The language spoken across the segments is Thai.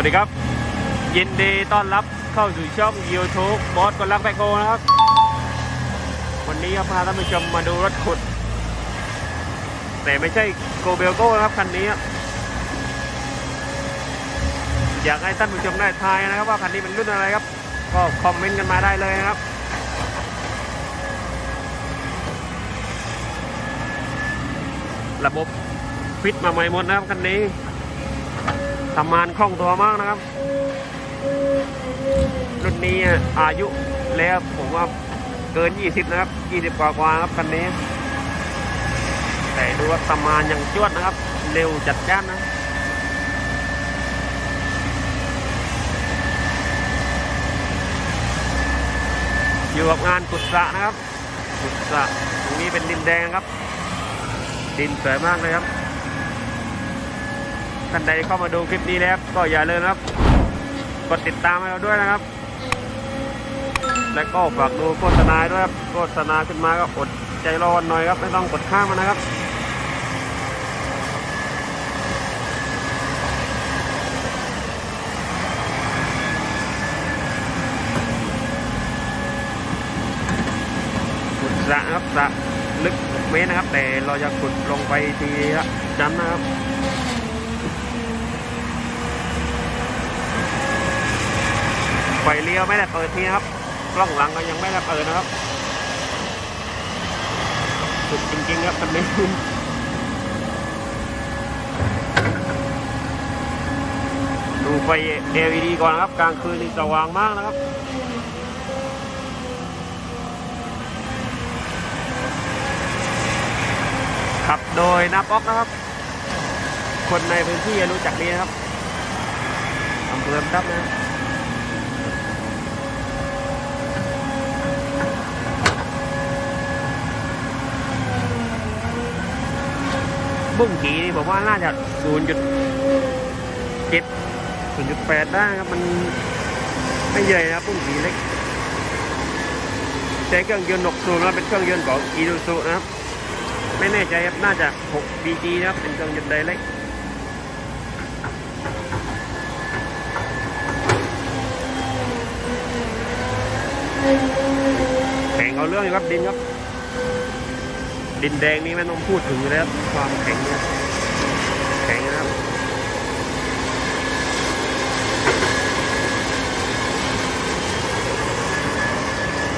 วัสดีครับ ยินดีต้อนรับเข้าสู่ช่อง YouTube บอสคนรักแบคโฮนะครับ วันนี้ก็พาท่านผู้ชมมาดูรถขุด แต่ไม่ใช่โกเบลโก้นะครับคันนี้ อยากให้ท่านผู้ชมได้ทายนะครับ ว่าคันนี้เป็นรุ่นอะไรครับ ก็คอมเมนต์กันมาได้เลยนะครับระบบฟิตมาใหม่หมดนะครับคันนี้ ทำงานคล่องตัวมากนะครับ รุ่นนี้อายุแล้วผมว่าเกิน 20 นะครับ 20 กว่ากว่าครับคันนี้ แต่ดูว่าทำงานย่างจวดนะครับ เร็วจัดจ้านนะอยู่กับงานกุศะนะครับ กุศะตรงนี้เป็นดินแดงครับ ดินสวยมากเลยครับ ท่านใดเข้ามาดูคลิปนี้แล้วก็อย่าลืมครับ กดติดตามให้เราด้วยนะครับ และก็ฝากดูโฆษณาด้วยครับโฆษณาขึ้นมาก็อดใจรอหน่อยครับ ไม่ต้องกดข้ามมันนะครับขุดสระครับสระลึกเมตรนะครับ แต่เราจะขุดลงไปทีละจันนะครับ ไฟเลี้ยวไม่ได้เปิดทีนะครับ กล้องหลังก็ยังไม่ได้เปิดนะครับสุดจริงๆครับคันนี้ดูไฟ LED ก่อนครับกลางคืนนี่สว่างมากนะครับขับโดยนาป๊อกนะครับ คนในพื้นที่รู้จักดีนะครับอำเภอครับนะ บุ้งกีนี่ผมว่าน่าจะ0.7 0.8ได้ครับ มันไม่ใหญ่นะบุ้งกีเล็กใช้เครื่องยนต์6สูบแล้วเป็นเครื่องยนต์ของอีดูซุนะครับ ไม่แน่ใจครับน่าจะ6 BG นะครับเป็นเครื่องยนต์ไดเล็กแข็งเอาเรื่องอยู่ครับดินครับ ดินแดงนี่ไม่ต้องพูดถึงเลยครับความแข็งนะแข็งนะครับ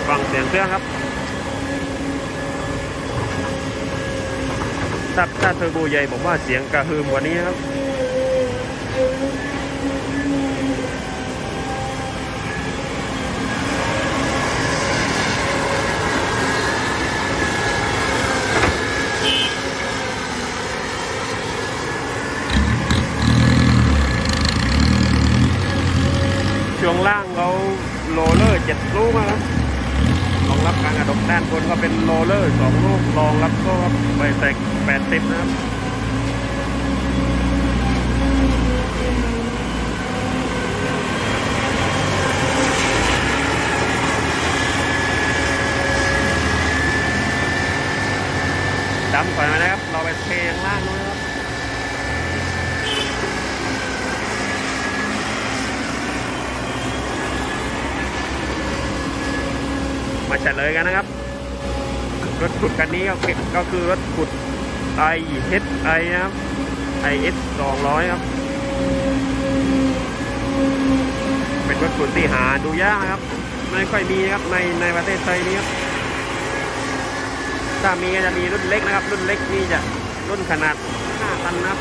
ฟังเสียงเครื่องครับถ้าถ้าเทอร์โบใหญ่ผมว่าเสียงกระหึ่มกว่านี้ครับ ช่วงล่างเขาโรลเลูกนะครับรองรับการกระดกด้านบนก็เป็นโรลเลอร์สองลูกรองรับก็ใบแตกแปดสิบนะครับดำก่อนนะครับ เราไปเทข้างล่างนู้นนะครับ มาเฉลยกันนะครับ รถขุดคันนี้ก็คือก็คือรถขุด i h i นะครับ i s 200 ครับ เป็นรถขุดที่หาดูยากนะครับ ไม่ค่อยมีครับในในประเทศไทยนี้ครับถ้ามีก็จะมีรุ่นเล็กนะครับ รุ่นเล็กนี่จะรุ่นขนาด 5 ตันนะครับ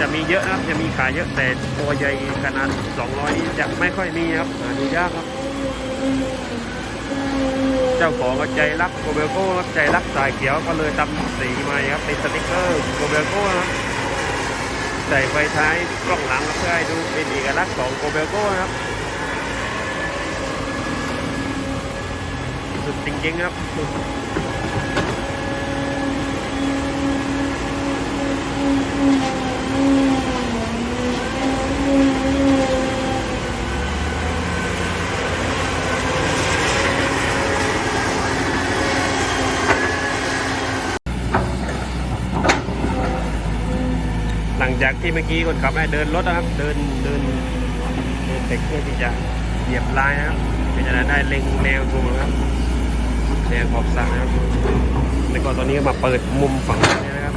จะมีเยอะนะครับ จะมีขายเยอะแต่ตัวใหญ่ขนาด 200 นี่จะไม่ค่อยมีครับหาดูยากครับ เจ้าของก็ใจรักโกเบลโก้ครับใจรักสายเขียวก็เลยทำสีใหม่ครับเป็นสติกเกอร์โกเบลโก้นะครับใส่ไฟท้ายกล้องหลังเพื่อให้ดูเป็นเอกลักษณ์ของโกเบลโก้ครับสุดจริงๆครับ จากที่เมื่อกี้คนขับได้เดินรถนะครับ เดินเดินเดินเทคเพื่อที่จะเหยียบลายนะครับเพื่อจะได้เล็งแนวถูกนะครับแนวขอบสระนะครับแล้วก็ตอนนี้มาเปิดมุมฝั่งนี้นะครับ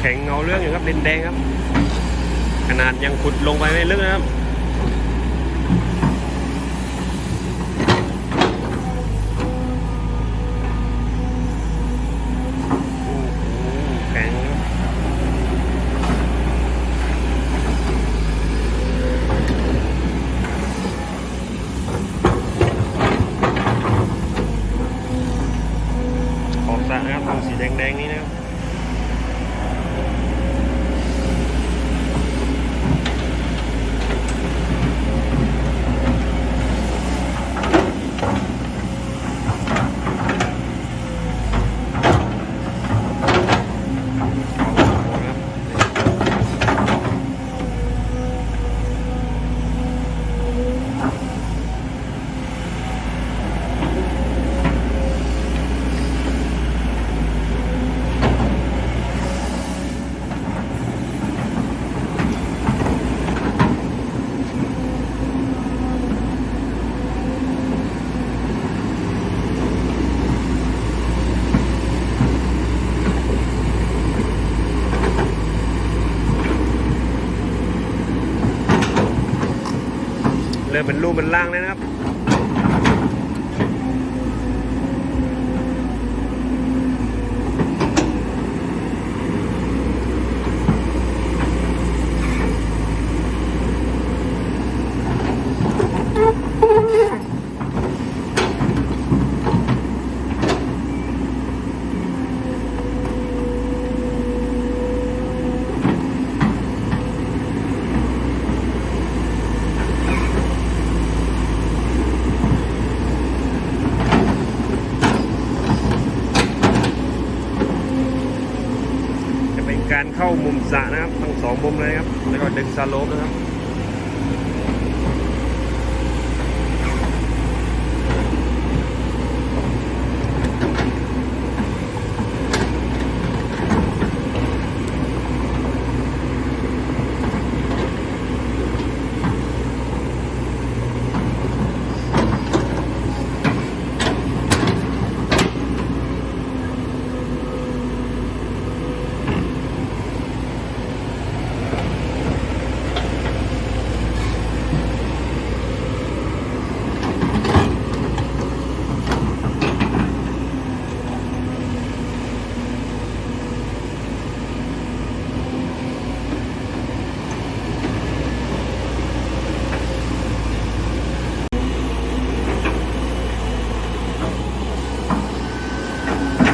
แข็งเงาเรื่องอยู่ครับดินแดงครับ ขนาดยังขุดลงไปไม่ลึกนะครับ โอ้โหแข็งขอบสระนะครับตรงสีแดงๆนี้นะครับ เป็นรูปเป็นร่างแล้วนะครับ จะเป็นการเข้ามุมสระนะครับทั้งสองมุมเลยครับ แล้วก็ดึง สโลปนะครับ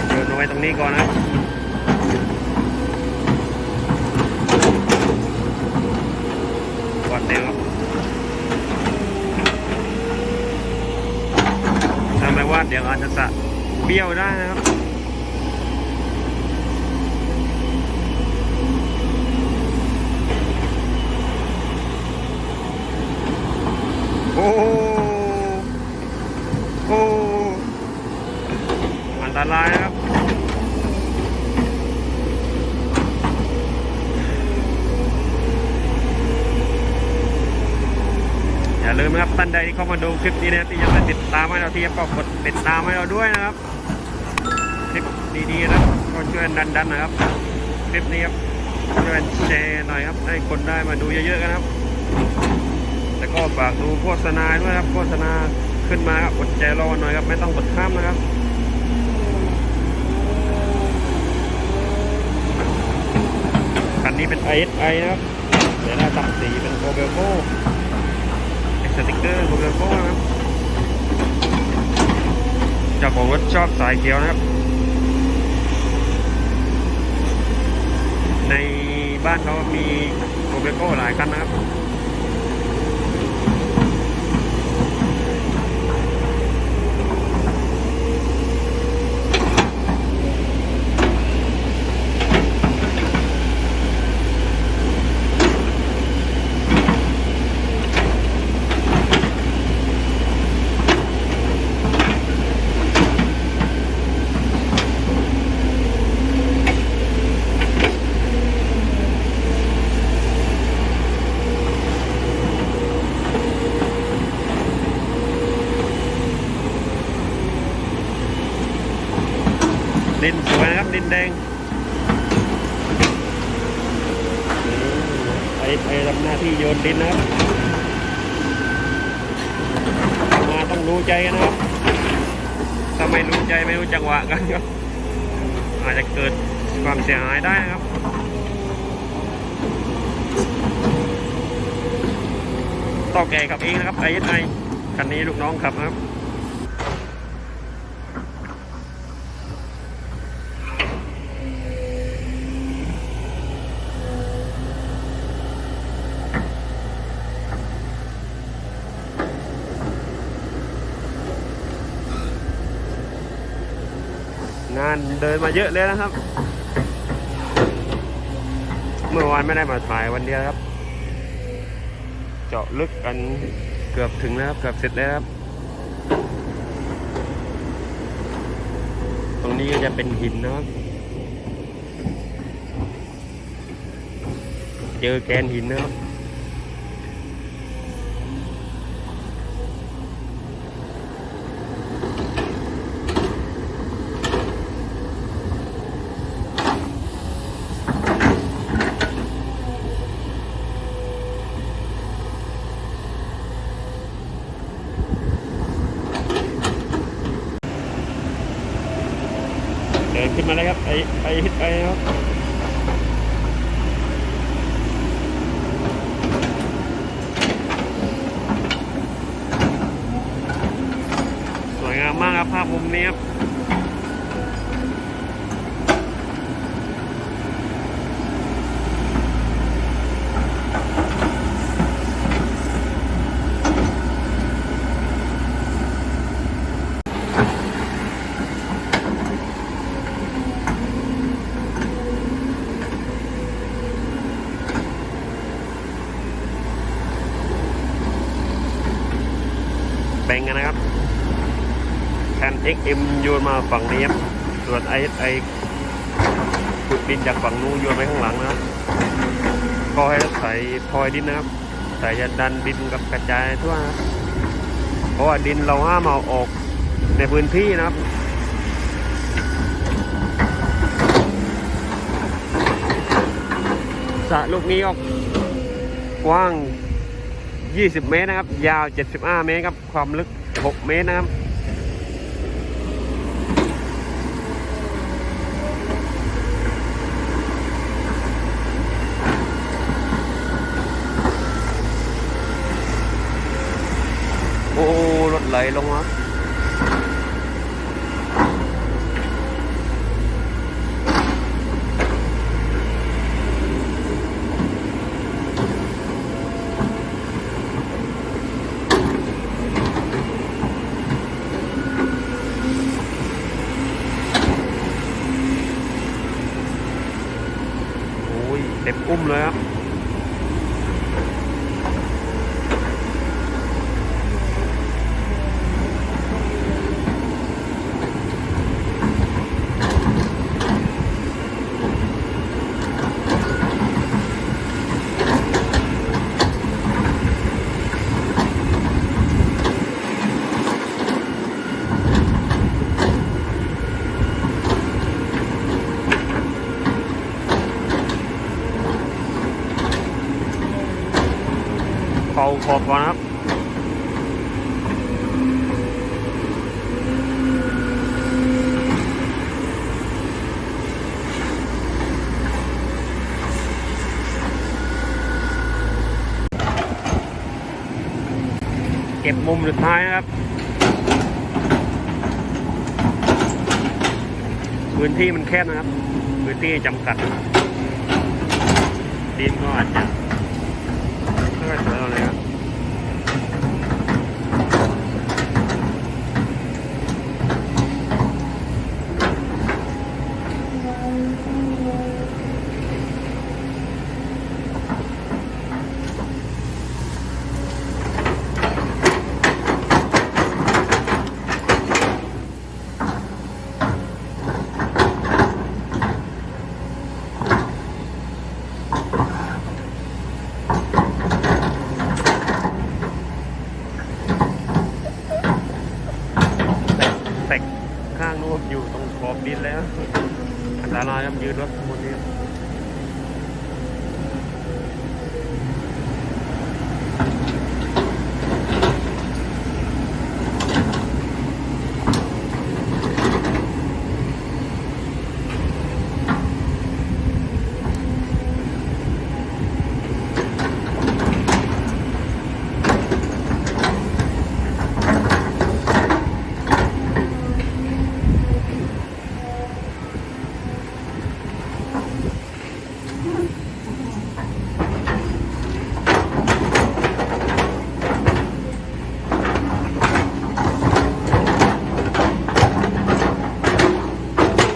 เดินเอาไว้ตรงนี้ก่อนนะครับกอดเร็วครับถ้าดเดี๋ยวอาจจะสะเบี้ยวได้นะครับโอ้โอ้อันตรายนะครับ อย่าลืม นะครับท่านใดที่เข้ามาดูคลิปนี้นะครับที่ยังไม่ติดตามให้เราที่ก็กดติดตามให้เราด้วยนะครับคลิปดีๆนะครับก็ช่วยดันๆนะครับคลิปนี้ครับช่วยแชร์หน่อยครับ ให้คนได้มาดูเยอะๆกันครับแล้วก็ฝากดูโฆษณาด้วยครับโฆษณาขึ้นมาครับกดใจรอหน่อยครับ ไม่ต้องกดข้ามนะครับคันนี้เป็น ISI นะครับเดี๋ยวหน้าตัดสีเป็นโกเบลโก้ สติกเกอร์โกเบลโก้นะครับเจ้าของรถชอบสายเขียวนะครับ ในบ้านเขามีโกเบลโก้หลายคันนะครับ ถ้าไม่รู้ใจไม่รู้จังหวะกันก็อาจจะเกิดความเสียหายได้นะครับต่อแก่ขับเองนะครับไอ้ไอคันนี้ลูกน้องขับนะครับ งานเดินมาเยอะเลยนะครับ เมื่อวานไม่ได้มาถ่ายวันเดียวครับ เจาะลึกกันเกือบถึงแล้วครับเกือบเสร็จแล้วครับ ตรงนี้ก็จะเป็นหินนะครับ เจอแกนหินนะครับ เดินขึ้นมาเลยครับไอไอฮิตไอครับสวยงามมากครับภาพมุมนี้ครับ แบ่งกันนะครับ แทน XM โยนมาฝั่งนี้ครับส่วน ISI ขุดดินจากฝั่งนู้นโยนไปข้างหลังนะครับก็ให้ใส่พลอยดินนะครับใส่จะดันดินกับกระจายทั่วนะครับเพราะว่าดินเราห้ามเอาออกในพื้นที่นะครับสระลูกนี้ก็กว้าง 20 เมตรนะครับ ยาว 75 เมตรครับ ความลึก 6 เมตรนะครับ โอ้ รถไหลลงมาโอ้ย เต็มอุ้มเลยครับ ขอบก่อนครับเก็บมุมสุดท้ายนะครับ พื้นที่มันแคบนะครับ พื้นที่จำกัดดินก็อาจจะ